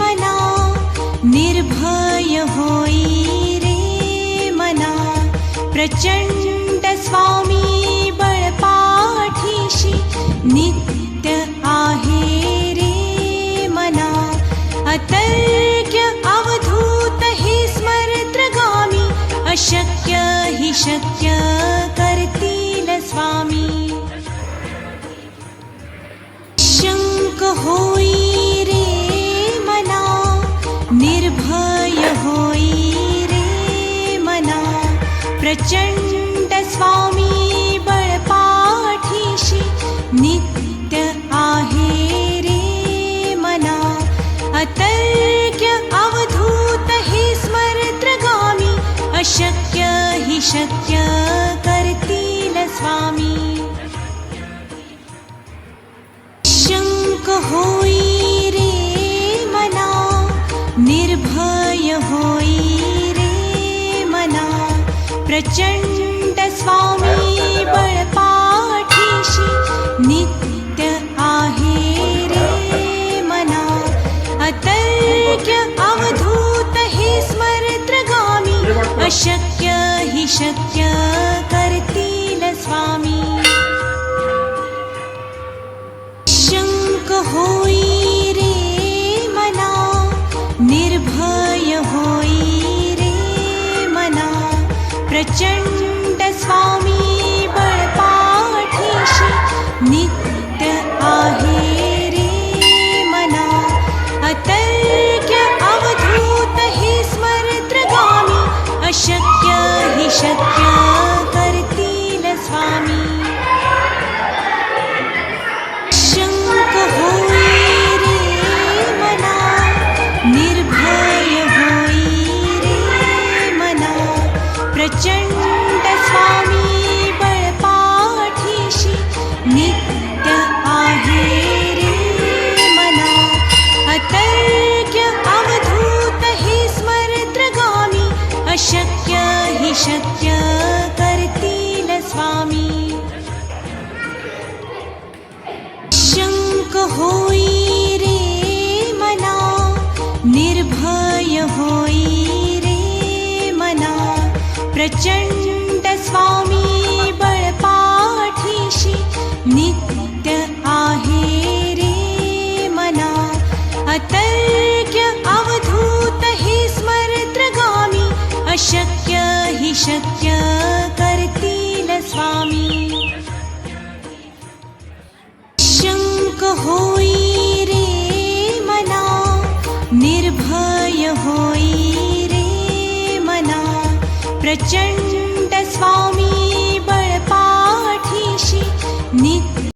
मना निर्भय होई रे मना। प्रचण्ड स्वामी बळपाठीशी नित्य आहे रे मना। अतर्क्य अवधूत हि स्मरत्रगामी अशक्य हि शक्य करतील स्वामी प्रचण्ड स्वामी बळपाठीशी नित्य आहे रे मना। अतर्क्य अवधूत हि स्मरत्रगामी अशक्य हि शक्य प्रचण्ड स्वामी नित्य आहे रे मना। अतर्क्य अवधूत हि स्मरत्रगामी अशक्य हि शक्य करतील स्वामी। शङ्क होई प्रचण्ड स्वामी बळपाठीशी प्रचण्ड स्वामी बळपाठीशी प्रचण्ड स्वामी बळपाठीशी नित्य प्रचण्ड स्वामी